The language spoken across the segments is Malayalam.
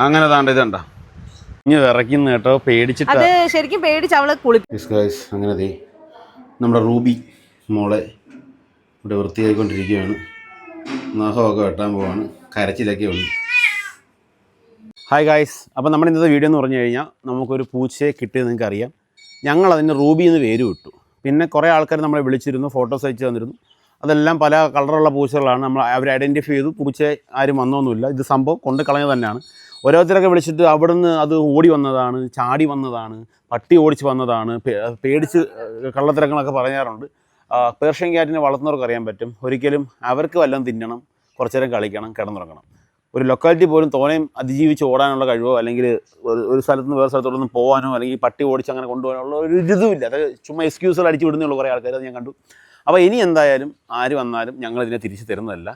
അങ്ങനെ താണ്ട ഇതണ്ട ഇനി വിറയ്ക്കുന്ന കേട്ടോ പേടിച്ചിട്ട്. അത് ശരിക്കും പേടിച്ച് അവളെ കുളി ഗൈസ് അങ്ങനെ ദേ നമ്മുടെ റൂബി മോളെ ഇവിടെ വൃത്തിയായിക്കൊണ്ടിരിക്കുകയാണ്. നഖമൊക്കെ വെട്ടാൻ പോവാണ് കരച്ചിലൊക്കെ ഉണ്ട്. ഹായ് ഗായ്സ് അപ്പോൾ നമ്മുടെ ഇന്നത്തെ വീഡിയോ എന്ന് പറഞ്ഞു കഴിഞ്ഞാൽ നമുക്കൊരു പൂച്ചയെ കിട്ടിയത് നിങ്ങൾക്ക് അറിയാം ഞങ്ങൾ അതിന് റൂബി എന്ന് പേര് വിട്ടു. പിന്നെ കുറേ ആൾക്കാർ നമ്മളെ വിളിച്ചിരുന്നു ഫോട്ടോസ് അയച്ചു തന്നിരുന്നു. അതെല്ലാം പല കളറുള്ള പൂച്ചകളാണ്. നമ്മൾ അവർ ഐഡന്റിഫൈ ചെയ്തു പൂച്ച ആരും വന്നൊന്നുമില്ല. ഇത് സംഭവം കൊണ്ട് കളഞ്ഞത് തന്നെയാണ്. ഓരോരുത്തരൊക്കെ വിളിച്ചിട്ട് അവിടുന്ന് അത് ഓടി വന്നതാണ് ചാടി വന്നതാണ് പട്ടി ഓടിച്ച് വന്നതാണ് പേടിച്ച് കള്ളത്തരങ്ങളൊക്കെ പറയാറുണ്ട് പേർഷ്യൻ ക്യാറ്റിനെ വളർത്തുന്നവർക്ക് അറിയാൻ പറ്റും. ഒരിക്കലും അവർക്ക് വല്ലതും തിന്നണം കുറച്ചു നേരം കളിക്കണം കിടന്നുറങ്ങണം. ഒരു ലൊക്കാലിറ്റി പോലും തോനെയും അതിജീവിച്ച് ഓടാനുള്ള കഴിവോ അല്ലെങ്കിൽ ഒരു സ്ഥലത്ത് നിന്ന് വേറെ സ്ഥലത്തോടൊന്നും പോകാനോ അല്ലെങ്കിൽ പട്ടി ഓടിച്ച് അങ്ങനെ കൊണ്ടുപോകാനുള്ള ഒരു ഇതുമില്ല. അത് ചുമ്മാ എക്സ്ക്യൂസുകൾ അടിച്ചു വിടുന്നുള്ള കുറേ ആൾക്കാർ അത് ഞാൻ കണ്ടു. അപ്പോൾ ഇനി എന്തായാലും ആര് വന്നാലും ഞങ്ങൾ ഇതിനെ തിരിച്ച് തരുന്നതല്ല.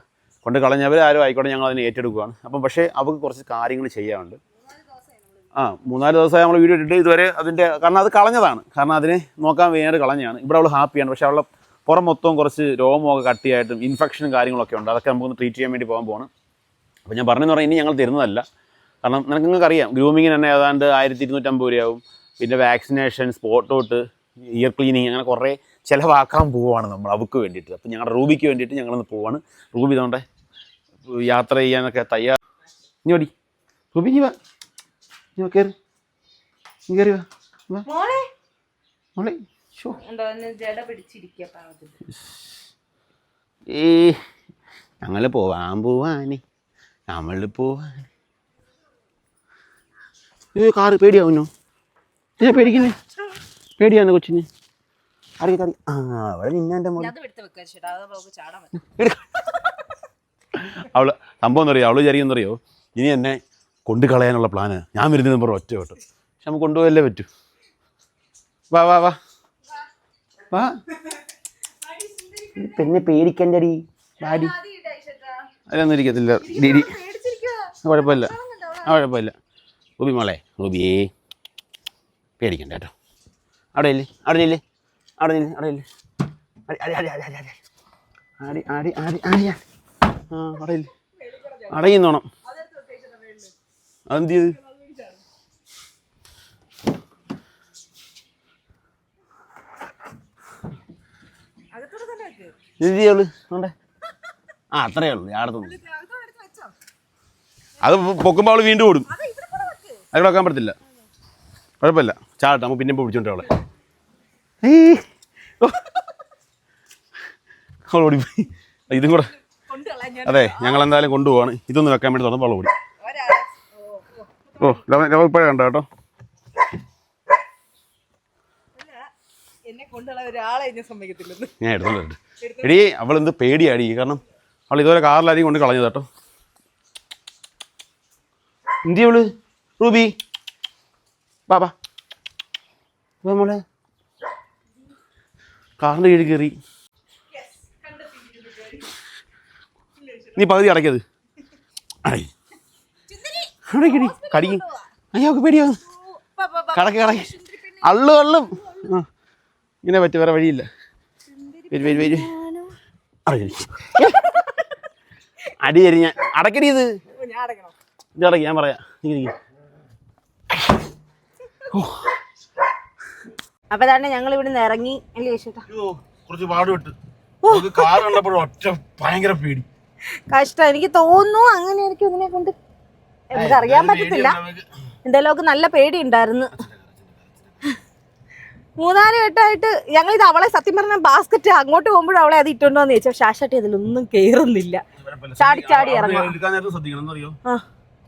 കൊണ്ട് കളഞ്ഞവർ ആരും ആയിക്കോട്ടെ ഞങ്ങൾ അതിനെ ഏറ്റെടുക്കുകയാണ്. അപ്പം പക്ഷേ അവർക്ക് കുറച്ച് കാര്യങ്ങൾ ചെയ്യാനുണ്ട്. ആ മൂന്നാൽ ദിവസമായി നമ്മൾ വീഡിയോ ഇട്ടിട്ട് ഇതുവരെ അതിന്റെ കാരണം അത് കളഞ്ഞതാണ്. കാരണം അതിനെ നോക്കാൻ വേണ്ടി കളഞ്ഞാണ് ഇവിടെ അവൾ ഹാപ്പിയാണ്. പക്ഷേ അവളുടെ പുറം മൊത്തവും കുറച്ച് രോമമൊക്കെ കട്ടിയായിട്ടും ഇൻഫെക്ഷനും കാര്യങ്ങളൊക്കെ ഉണ്ട്. അതൊക്കെ നമുക്കൊന്ന് ട്രീറ്റ് ചെയ്യാൻ വേണ്ടി പോകാൻ പോകണം അപ്പോൾ ഞാൻ പറഞ്ഞെന്ന് പറഞ്ഞാൽ ഇനി ഞങ്ങൾ തരുന്നതല്ല. കാരണം നിനക്ക് നിങ്ങൾക്ക് അറിയാം ഗ്രൂമിങ്ങിന് തന്നെ ഏതാണ്ട് ആയിരത്തി ഇരുന്നൂറ്റമ്പത് രൂപയാവും. പിന്നെ vaccination spot out ear cleaning അങ്ങനെ കുറേ ചിലവാക്കാൻ പോവുകയാണ് നമ്മൾ അവൾക്ക് വേണ്ടിയിട്ട്. അപ്പോൾ ഞങ്ങളുടെ റൂബിക്ക് വേണ്ടിയിട്ട് ഞങ്ങളൊന്ന് പോവാണ്. റൂബി ഇതുകൊണ്ട് യാത്ര ചെയ്യാനൊക്കെ തയ്യാർ ഇനി ഓടി. റൂബി നീ വാ. നീ കയറി നീ കയറി വാ. മോളെ. ഏ ഞങ്ങൾ പോവാൻ പോവാന്. നമ്മൾ പോവാൻ ഏ കാറ് പേടിയാവുന്നു? ഞാൻ പേടിക്കുന്നേ? പേടിയാണ് കൊച്ചിന്? അറിയാം ആ അവിടെ നിന്നെ മോളെ. എടുത്ത് ചേട്ടാ. ചാടാൻ പറ്റും. അവൾ സംഭവം എന്താ പറയുക അവൾ വിചാരിക്കുന്നറിയോ ഇനി എന്നെ കൊണ്ടു കളയാനുള്ള പ്ലാന് ഞാൻ വരുന്നത് പറഞ്ഞു ഒറ്റ വട്ടം പക്ഷെ നമുക്ക് കൊണ്ടുപോയല്ലേ പറ്റൂ. വാ വാ വാ. വാ. പിന്നെ പേടിക്കണ്ടടി. ഡാഡി അതിലൊന്നും ഇരിക്കത്തില്ല. ഡിഡി കുഴപ്പമില്ല. ആ കുഴപ്പമില്ല. റൂബി മോളെ റൂബിയേ പേടിക്കണ്ട കേട്ടോ. അവിടെ ഇല്ലേ അവിടെ ഇല്ലേ അവിടെ ഇല്ലേ അവിടെ ഇല്ലേ ആടി ആടി ആടി ആടി. ആടി ആടി ആടി ആടി ആടി. ആ അതെന്ത് ചെയ്ത് എന്ത് ചെയ്യോൾ വേണ്ടേ? ആ അത്രയേ ഉള്ളൂ. ആടത്തൊന്നും അത് പൊക്കുമ്പോൾ അവൾ വീണ്ടും ഓടും. അത് വെക്കാൻ പറ്റത്തില്ല. കുഴപ്പമില്ല. ചാടട്ടെ നമ്മൾ പിന്നെ പിടിച്ചോണ്ട് അവളെ. അവൾ ഓടിപ്പോയി. ഇതും കൂടെ അതെ ഞങ്ങൾ എന്തായാലും കൊണ്ടുപോവാണ്. ഇതൊന്ന് വെക്കാൻ വേണ്ടി തന്നെ വെള്ളം കൂടി ഓ ലവൻ ഇപ്പോഴേ കണ്ട കേട്ടോ? ഞാൻ എടുത്തോണ്ട് എടീ അവൾ എന്ത് പേടിയാടി. കാരണം അവൾ ഇതുപോലെ കാറിലായിരിക്കും കൊണ്ട് കളഞ്ഞത് കേട്ടോ. എന്തി അവൾ? റൂബി. ബാബാ വാ. മോളെ. കാറിന്റെ കീഴിൽ കയറി. നീ പകുതി അടയ്ക്കത് അടയ്ക്കടി കടിക്കും. അയ്യോക്ക് പേടിയാവും കടക്ക് കടക്ക്. അള്ളു അള്ളും. ഇങ്ങനെ പറ്റും വേറെ വഴിയില്ല. വരും വരും വരും. അടി തരും ഞാൻ അടക്കടി ഇത്. ഇത് അടക്കി ഞാൻ പറയാം. അപ്പൊ തന്നെ ഞങ്ങൾ ഇവിടെ നിന്ന് ഇറങ്ങി. അല്ലേ ചേട്ടാ കുറച്ച് പാട് വിട്ട് നമുക്ക് കാർ കണ്ടപ്പോഴും ഒറ്റ ഭയങ്കര പേടി. കഷ്ടം. എനിക്ക് തോന്നുന്നു അങ്ങനെ എനിക്ക് ഇതിനെ കൊണ്ട് നമുക്ക് അറിയാൻ പറ്റത്തില്ല എന്തായാലും നല്ല പേടി ഉണ്ടായിരുന്നു മൂന്നാൽ വട്ടമായിട്ട് ഞങ്ങൾ ഇത് അവളെ സത്യം പറഞ്ഞ ബാസ്ക്കറ്റ് അങ്ങോട്ട് പോകുമ്പോഴും അവളെ അത് ഇട്ടുണ്ടോ എന്ന് ചോദിച്ചാൽ ഷാഷാട്ടി അതിലൊന്നും കേറുന്നില്ല. ചാടി ചാടി ഇറങ്ങും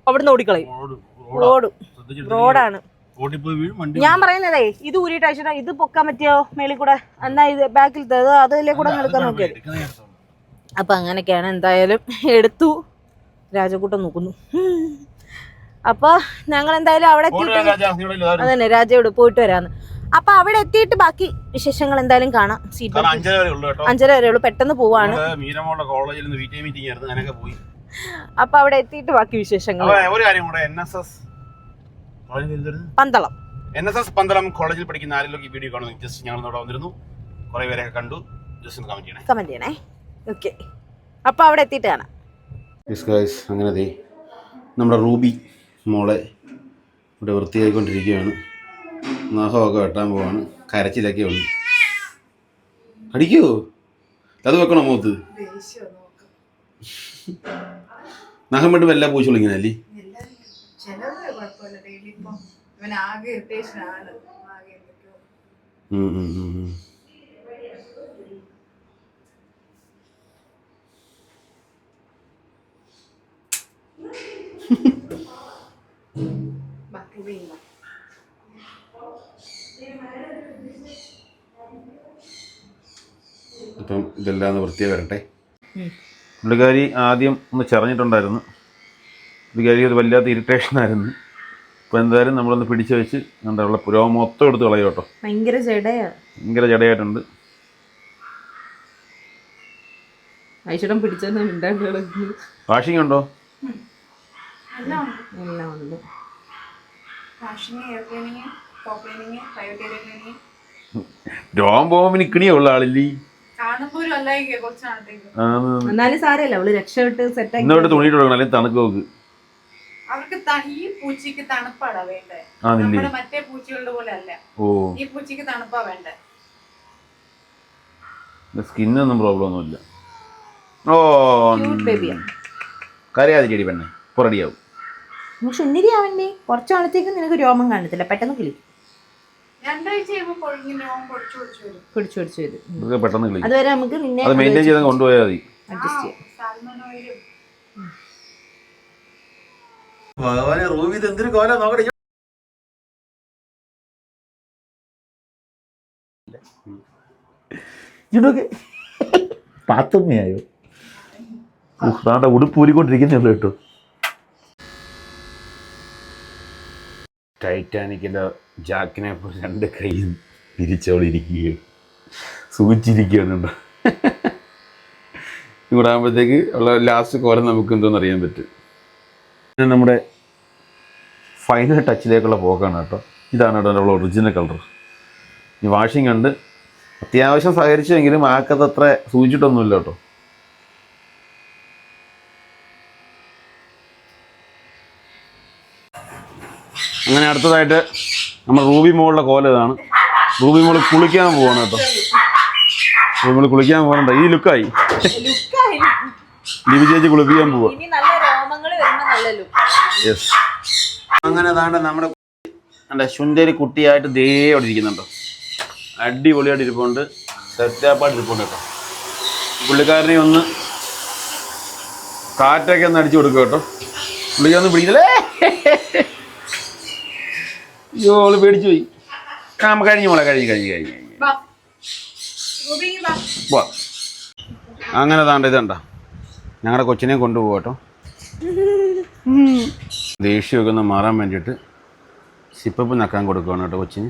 അവിടുന്ന് ഓടിക്കളയും. റോഡ് റോഡാണ്. ഞാൻ പറയുന്നതേ ഇത് ഊരിട്ട് അയച്ചിട്ടാ ഇത് പൊക്കാൻ പറ്റിയോ മേളിൽ കൂടെ? എന്നാ ഇത് ബാക്കിൽ അതിലെ കൂടെ നിൽക്കാൻ നോക്കിയത്? അപ്പൊ അങ്ങനെയൊക്കെയാണ് എന്തായാലും എടുത്തു. രാജകൂട്ടം നോക്കുന്നു. അപ്പോൾ ഞങ്ങൾ എന്തായാലും അവിടെ എത്തിയിട്ട്. അതന്നെ രാജയോട് പോയിട്ട് വരാന്ന്. അപ്പൊ അവിടെ എത്തിയിട്ട് ബാക്കി വിശേഷങ്ങൾ എന്തായാലും കാണാം. സീറ്റ് അഞ്ചര വരെ ഉള്ളു പെട്ടെന്ന് പോവാണ്. അപ്പൊ അവിടെ എത്തിയിട്ട് ബാക്കി വിശേഷങ്ങൾ. Pandalam. N S S Pandalam കോളേജിൽ പഠിക്കുന്ന ആരെങ്കിലും ഈ വീഡിയോ കാണുന്നു ജസ്റ്റ് ഞങ്ങൾ ഇവിടെ വന്നിരുന്നു. കുറെ പേരെയൊക്കെ കണ്ടു. ജസ്റ്റ് കമന്റ് ചെയ്യണേ. കമന്റ് ചെയ്യണേ. ഓക്കെ അപ്പൊ അവിടെ എത്തിയിട്ട് കാണാം. അങ്ങനെ അതെ നമ്മുടെ റൂബി മോളെ ഇവിടെ വൃത്തിയായിക്കൊണ്ടിരിക്കുകയാണ്. നഖമൊക്കെ വെട്ടാൻ പോവാണ്. കരച്ചിലൊക്കെ ഉണ്ട്. അടിക്കുമോ അത് വെക്കണോ മുഖത്ത്? നഖം വിട്ട് വല്ല പൂച്ച ഇങ്ങനെ അല്ലേ? ഉം ഉം ഡെയിലി ഇപ്പം ഇവൻ ആകെ ഇറിറ്റേഷൻ ആണ്. ആകെ എന്തൊക്കെയോ. വീണ അപ്പം ഇതെല്ലാം ഒന്ന് വൃത്തിയായി വരട്ടെ. പുള്ളിക്കാരി ആദ്യം ഒന്ന് ചെറഞ്ഞിട്ടുണ്ടായിരുന്നു. പുള്ളിക്കാരി ഒരു വല്ലാത്ത ഇറിറ്റേഷനായിരുന്നു അപ്പോൾ എന്തായാലും നമ്മളൊന്ന് പിടിച്ചു വെച്ച് എന്താ ഉള്ള പുരോഗം മൊത്തം എടുത്ത് കളയും കേട്ടോ. ഭയങ്കര ജടയാ. ഭയങ്കര ജടയായിട്ടുണ്ട്. ഐശ്വരം മിണ്ടാണ്ട് വാഷിംഗ് ഉണ്ടോ? എല്ലാം ഉണ്ട്. രോഗം പോകുമ്പോൾ ഉള്ള ആളില്ലേ? എന്നാലും സാരമില്ല അവൾ രക്ഷപ്പെട്ട് സെറ്റാക്കി ഇന്നോട്ട് തുണിയിട്ട് കൊടുക്കണം അല്ലെങ്കിൽ തണുക്ക് നോക്ക്. അവർക്ക് ത- ഈ പൂച്ചയ്ക്ക് തണുപ്പാടാ വേണ്ടേ? ആ നില്ലേ നമ്മുടെ മറ്റേ പൂച്ചകളുടെ പോലെ അല്ല. ഓ. ഈ പൂച്ചയ്ക്ക് തണുപ്പാ വേണ്ടേ? സ്കിന്നൊന്നും പ്രോബ്ലം ഒന്നുമില്ല. ഓ പെണ്ണെ ഇപ്പോൾ റെഡിയാവും സുന്ദരി ആവണ്ടേ? കുറച്ച് നാളത്തേക്ക് നിനക്ക് രോമം കാണത്തില്ല. പെട്ടെന്ന് കിളിക്കും പൊടിച്ചു പൊടിച്ചു വരും. പിടിച്ചു പിടിച്ചു വരും. ഉം. ഇതൊക്കെ പെട്ടെന്ന് കളി അതുവരെ നമുക്ക് നിന്നെ അത് മെയിന്റെയിൻ ചെയ്ത് കൊണ്ടുപോയാൽ മതി. അഡ്ജസ്റ്റ് ചെയ്യാം. സാൽമൺ ഓയിലും ഭഗവാനെ റൂമി ഇത് എന്തൊരു കോല നോക്കട്ടെ. ഇതൊക്കെ പാത്തമ്മയായോ? ഉടുപ്പ് ഊരിക്കൊണ്ടിരിക്കുന്നേ ഊരിക്കൊണ്ടിരിക്കുന്നുള്ളൂ കേട്ടോ. ടൈറ്റാനിക്കിന്റെ ജാക്കിനെ പോലെ രണ്ട് കൈയും പിരിച്ചവളിരിക്കുകയും സൂചിച്ചിരിക്കുകയാണ് കേട്ടോ ഇവിടെ ആകുമ്പോഴത്തേക്ക് ഉള്ള ലാസ്റ്റ് കോരം നമുക്ക് എന്തോന്ന് അറിയാൻ പറ്റും. പിന്നെ നമ്മുടെ ഫൈനൽ ടച്ചിലേക്കുള്ള പോക്കാണ് കേട്ടോ. ഇതാണ് കേട്ടോ നമ്മുടെ ഒറിജിനൽ കളർ ഈ വാഷിംഗ് ഉണ്ട്. അത്യാവശ്യം സഹകരിച്ചെങ്കിലും ആക്കത്തത്ര സൂചിച്ചിട്ടൊന്നുമില്ല കേട്ടോ. അങ്ങനെ അടുത്തതായിട്ട് നമ്മൾ റൂബി മോളുടെ കോല ഇതാണ്. റൂബി മോൾ കുളിക്കാൻ പോവാണ് കേട്ടോ. റൂബി മോൾ കുളിക്കാൻ പോകുന്നുണ്ട് ഈ ലുക്കായി. ലിബി ചേച്ചി കുളിപ്പിക്കാൻ പോവാ. യെസ് അങ്ങനെ താണ്ട് നമ്മുടെ നല്ല സുന്ദരി കുട്ടിയായിട്ട് ദേ അവിടെ ഇരിക്കുന്നുണ്ടോ. അടിപൊളിയായിട്ട് ഇരിപ്പുണ്ട്. സെറ്റാപ്പായിട്ട് ഇരിപ്പുണ്ട് കേട്ടോ. പുള്ളിക്കാരനെ ഒന്ന് കാറ്റൊക്കെ ഒന്ന് അടിച്ചു കൊടുക്കുക കേട്ടോ. പുള്ളിക്കൊന്ന് പിടിക്കലേ അയ്യോ അവൾ പേടിച്ചു പോയി. കാമ കഴിഞ്ഞു മോളെ കഴിഞ്ഞു കഴിഞ്ഞു കഴിഞ്ഞു വാ. അങ്ങനെ താണ്ട ഇതണ്ട ഞങ്ങളുടെ കൊച്ചിനെ കൊണ്ടുപോകട്ടോ കേട്ടോ. ദേഷ്യമൊക്കെ ഒന്ന് മാറാൻ വേണ്ടിയിട്ട് സിപ്പപ്പ് നക്കാൻ കൊടുക്കുകയാണ് കേട്ടോ കൊച്ചിന്.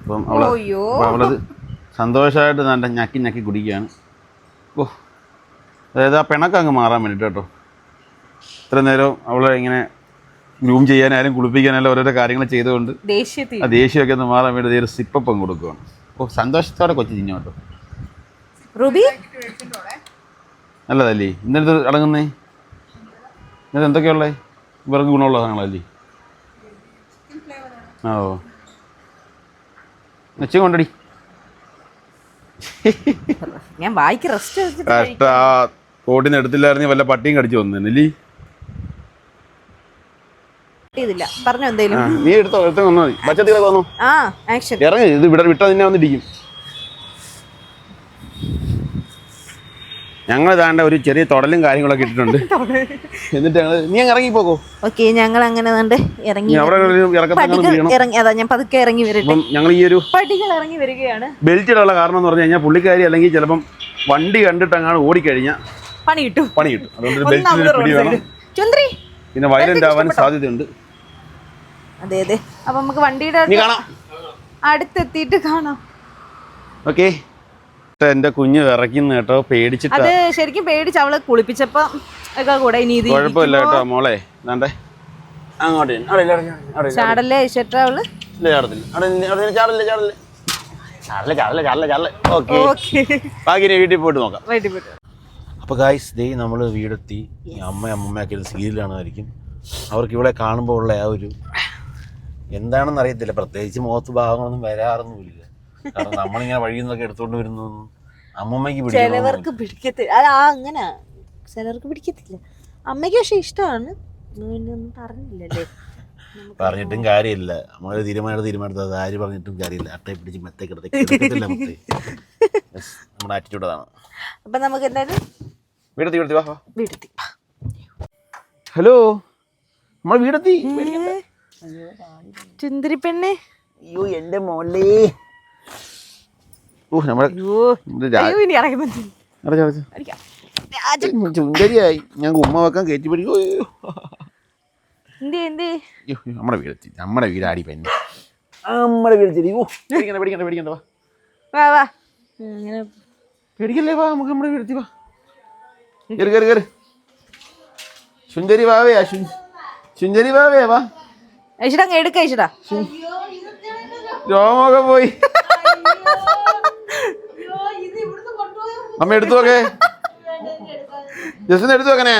അപ്പം അവൾ അവളത് സന്തോഷമായിട്ട് നല്ല ഞക്കി ഞക്കി കുടിക്കുകയാണ്. ഓ. അതായത് ആ പിണക്കം അങ്ങ് മാറാൻ വേണ്ടിയിട്ട് കേട്ടോ. ഇത്ര നേരം അവളെ ഇങ്ങനെ ഗ്രൂം ചെയ്യാനായാലും കുളിപ്പിക്കാനായാലും ഓരോരോ കാര്യങ്ങൾ ചെയ്തുകൊണ്ട് ആ ദേഷ്യമൊക്കെ ഒന്ന് മാറാൻ വേണ്ടി ഒരു സിപ്പപ്പ് അങ്ങ് കൊടുക്കുകയാണ് ഓ സന്തോഷത്തോടെ കൊച്ചു ചിഞ്ഞോട്ടോ റുബി? നല്ലതല്ലേ? ഇന്നത്തെ അടങ്ങുന്നേ? ഇത് എന്തൊക്കെയുള്ളേ ഇവർക്ക് ഗുണമുള്ള സാധനങ്ങളല്ലേ? ആ ഓ. വെച്ച് കൊണ്ടടി. ഞാൻ വായിക്ക് റെസ്റ്റ് കോട്ടിന് എടുത്തില്ലായിരുന്നു വല്ല പട്ടിയും കടിച്ചു വന്നല്ലേ ചെയ്തില്ല. പറഞ്ഞു എന്തേലും. നീ എടുത്തോ എടുത്തോ വന്നാൽ മതി. വന്നോ. ആ ആക്ഷൻ. ഇറങ്ങി ഇത് ഇവിടെ വിട്ടാ നിന്നെ വന്നിരിക്കും ഞങ്ങൾ താണ്ട ഒരു ചെറിയ തൊടലും കാര്യങ്ങളൊക്കെ ഇട്ടിട്ടുണ്ട്. എന്നിട്ട് ഞങ്ങൾ നീ അങ്ങ് ഇറങ്ങി പോകോ ഓക്കെ ഞങ്ങൾ അങ്ങനെ കണ്ട് ഇറങ്ങി അവിടെ ഒരു പടികൾ വീഴണം ഇറങ്ങി അതാ ഞാൻ പതുക്കെ ഇറങ്ങി വരട്ടെ. അപ്പം ഞങ്ങൾ ഈ ഒരു പടികൾ ഇറങ്ങി വരികയാണ്. ബെൽറ്റ് ഇടാനുള്ള കാരണം എന്ന് പറഞ്ഞു കഴിഞ്ഞാൽ പുള്ളിക്കാരി അല്ലെങ്കിൽ ചിലപ്പം വണ്ടി കണ്ടിട്ട് അങ്ങാണ് ഓടിക്കഴിഞ്ഞാൽ പണി കിട്ടും പണി കിട്ടും അതുകൊണ്ട് ബെൽറ്റ് ഒന്നാമത് വേണം. സൈഡ്. ചുന്ത്രി പിന്നെ വയലന്റ് ആവാൻ സാധ്യതയുണ്ട്. അതെ അതെ. അപ്പൊ നമുക്ക് വണ്ടിയുടെ നീ കാണാം. അടുത്തെത്തിയിട്ട് കാണാം. ഓക്കെ. എന്റെ കുഞ്ഞ് വിറയ്ക്കുന്ന കേട്ടോ പേടിച്ചിട്ട്. അത് ശരിക്കും പേടിച്ച് അവൾ കുളിപ്പിച്ചപ്പോ ഒക്കെ കൂടെ ഇനി ഇത് കുഴപ്പമില്ല കേട്ടോ മോളെ. എന്താണ്ടേ അങ്ങോട്ട്. ചാടല്ലേ ചേട്ടാ അവൾ? ഇല്ല, ചാടത്തില്ല. അവിടെ ഇല്ല, ചാടല്ലേ, ചാടല്ലേ. ചാടല്ലേ, ചാടല്ലേ, ചാടല്ലേ, ചാടല്ലേ. ഓക്കേ. ഓക്കെ. ബാക്കി വീട്ടിൽ പോയിട്ട് നോക്കാം. അപ്പോൾ ഗായ്സ് ദേ നമ്മൾ വീടെത്തി. അമ്മ അമ്മമ്മയൊക്കെ സീരിയലാണ് സീരിയൽ അവർക്ക് ഇവിടെ കാണുമ്പോൾ ഉള്ള ആ ഒരു എന്താണെന്ന് അറിയത്തില്ല. പ്രത്യേകിച്ച് മുഖത്ത് ഭാഗങ്ങളൊന്നും വരാറൊന്നുമില്ല. കാരണം നമ്മളിങ്ങനെ വഴിയിൽ നിന്നൊക്കെ എടുത്തുകൊണ്ട് വരുന്നൊന്നും അമ്മമ്മയ്ക്ക് ചിലവർക്ക് പിടിക്കത്തില്ല. അത് ആ അങ്ങനെ. ചിലർക്ക് പിടിക്കത്തില്ല. അമ്മയ്ക്ക് പക്ഷെ ഇഷ്ടമാണ്. പറഞ്ഞില്ലല്ലേ. പറഞ്ഞിട്ടും കാര്യമില്ല. നമ്മളൊരു തീരുമാനം തീരുമാനത്തത് ആര് പറഞ്ഞിട്ടും കാര്യമില്ല. അട്ടയെ പിടിച്ച് മെത്തേ കിടത്തില്ല മുത്തേ. നമ്മുടെ ആറ്റിറ്റ്യൂഡ് അതാണ്. അപ്പൊ നമുക്ക് എന്തായാലും വീടെത്തി വീടെത്തി. വാ വാ. വീടെത്തി. ഹലോ. നമ്മൾ വീടെത്തി. പെണ്ണെ അയ്യോ എന്റെ മോളേ. ഓ നമ്മുടെ അയ്യോ ഇനി ഇറങ്ങി ചുണ്ടരിയായി ഞങ്ങൾക്ക് ഉമ്മ വെക്കാൻ കയറ്റി പിടിക്കും. നമ്മുടെ വീടെത്തി നമ്മുടെ വീടാടി പെണ്ണെ. നമ്മുടെ വീടെത്തി ഓ. പേടിക്കണ്ട പേടിക്കണ്ട പേടിക്കണ്ട വാ. വാ അങ്ങനെ പേടിക്കല്ലേ വാ നമുക്ക് നമ്മുടെ വീടെത്തി വാ. കയറി കയറി കയറി സുന്ദരി വാവയാ സുന്ദരി വാവയാ വാ. ഐശ്വര അങ്ങ് എടുക്ക ഐശ്വര. രോമൊക്കെ പോയി. അമ്മ എടുത്തു നോക്കേ. ജസ്റ്റിന് എടുത്തു അങ്ങ്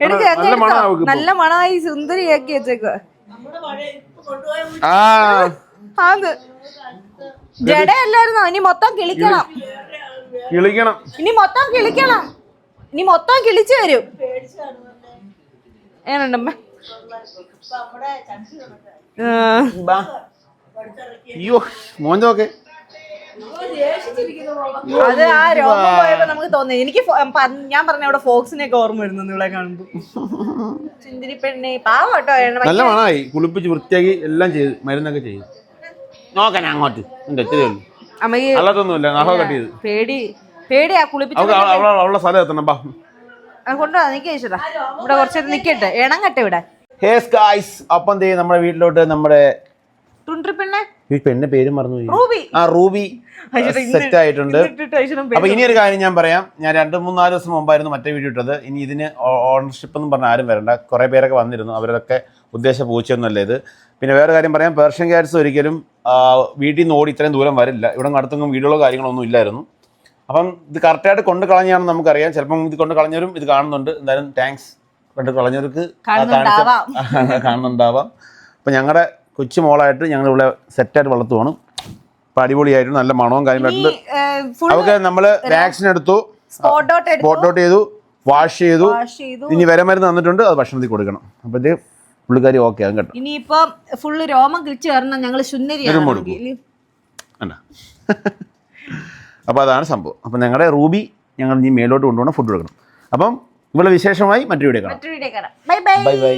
നല്ല ഇപ്പൊ. നല്ല മണമായി സുന്ദരിയാക്കി വെച്ചേക്കുക ആ. ആന്ന്. ജടയല്ലായിരുന്നോ ഇനി മൊത്തം കിളിക്കണം. കിളിക്കണം. ഇനി മൊത്തം കിളിക്കണം. ഇനി മൊത്തം കിളിച്ചു വരും. ഏനുണ്ടമ്മ അത് ആ രോമം പോയപ്പോ നമുക്ക് തോന്നി. എനിക്ക് ഞാൻ പറഞ്ഞ അവിടെ ഫോക്സിനെ ഒക്കെ ഓർമ്മ വരുന്നു ഇവിടെ കാണുമ്പോ. ചിന്തിരി പെണ്ണെ പാവട്ടോ നല്ല മണമായി. കുളിപ്പിച്ച് വൃത്തിയാക്കി എല്ലാം ചെയ്ത് മരുന്നൊക്കെ ചെയ്തു. നോക്കാൻ അങ്ങോട്ട്. എന്റെ അമ്മയ്ക്ക് അല്ലാത്തൊന്നുമില്ല. നഹോ കട്ട് ചെയ്ത്. പേടി പേടിയാ കുളിപ്പിച്ചു അവൾക്ക് അവ- അവളെ അവളുടെ സ്ഥലം എത്തണം ബാ. കൊണ്ടുവാ നിക്ക് ചേച്ചടാ ഇവിടെ കുറച്ചേരം നിക്കട്ടെ ഇണം കട്ടെ ഇവിടെ. ഹേസ് ഗായ്സ് അപ്പം ദേ നമ്മുടെ വീട്ടിലോട്ട് നമ്മുടെ ഈ പെണ്ണിന്റെ പേരും മറന്നു റൂബി. ആ റൂബി. സെറ്റ് ആയിട്ടുണ്ട്. അപ്പൊ ഇനി ഒരു കാര്യം ഞാൻ പറയാം. ഞാൻ രണ്ട് മൂന്നാൽ ദിവസം മുമ്പായിരുന്നു മറ്റേ വീഡിയോ ഇട്ടത്. ഇനി ഇതിന് ഓണർഷിപ്പ് എന്ന് പറഞ്ഞ ആരും വരണ്ട. കുറെ പേരൊക്കെ വന്നിരുന്നു. അവരൊക്കെ ഉദ്ദേശ പൂച്ചയൊന്നുമല്ല ഇത്. പിന്നെ വേറെ കാര്യം പറയാം. പേർഷ്യൻ ക്യാറ്റ്സ് ഒരിക്കലും വീട്ടിൽ നിന്ന് ഓടി ഇത്രയും ദൂരം വരില്ല. ഇവിടെ അടുത്തൊന്നും വീടുകളോ കാര്യങ്ങളൊന്നും ഇല്ലായിരുന്നു. അപ്പം ഇത് കറക്റ്റായിട്ട് കൊണ്ട് കളഞ്ഞാണെന്ന് നമുക്കറിയാം. ചിലപ്പം ഇത് കൊണ്ട് കളഞ്ഞവരും ഇത് കാണുന്നുണ്ട്. എന്തായാലും താങ്ക്സ് കൊണ്ട് കളഞ്ഞവർക്ക് കാണുന്നുണ്ടാവാം. അപ്പം ഞങ്ങളുടെ കൊച്ചു മോളായിട്ട് ഞങ്ങൾ ഇവിടെ സെറ്റായിട്ട് വളർത്തുവാണ്. അപ്പം അടിപൊളിയായിട്ട് നല്ല മണവും കാര്യങ്ങളായിട്ടുണ്ട് അവർക്ക് നമ്മൾ വാക്സിൻ എടുത്തു. സ്പോട്ട് ഔട്ട് ചെയ്തു വാഷ് ചെയ്തു. ഇനി വരമരുന്ന് തന്നിട്ടുണ്ട് അത് ഭക്ഷണത്തിൽ കൊടുക്കണം. അപ്പോഴത്തെ പുള്ളിക്കാരി ഓക്കെ ആകും കേട്ടോ. ഇനിയിപ്പോ ഫുള്ള് രോമം കിളിച്ച് കയറണം ഞങ്ങൾ. അല്ല അപ്പോൾ അതാണ് സംഭവം. അപ്പം ഞങ്ങളുടെ റൂബി ഞങ്ങൾ ഇനി മേലോട്ട് കൊണ്ടുപോകണം ഫുഡ് കൊടുക്കണം. അപ്പം ഇവിടെ വിശേഷമായി മറ്റൊരു വീഡിയോ കാണാം. Bye bye.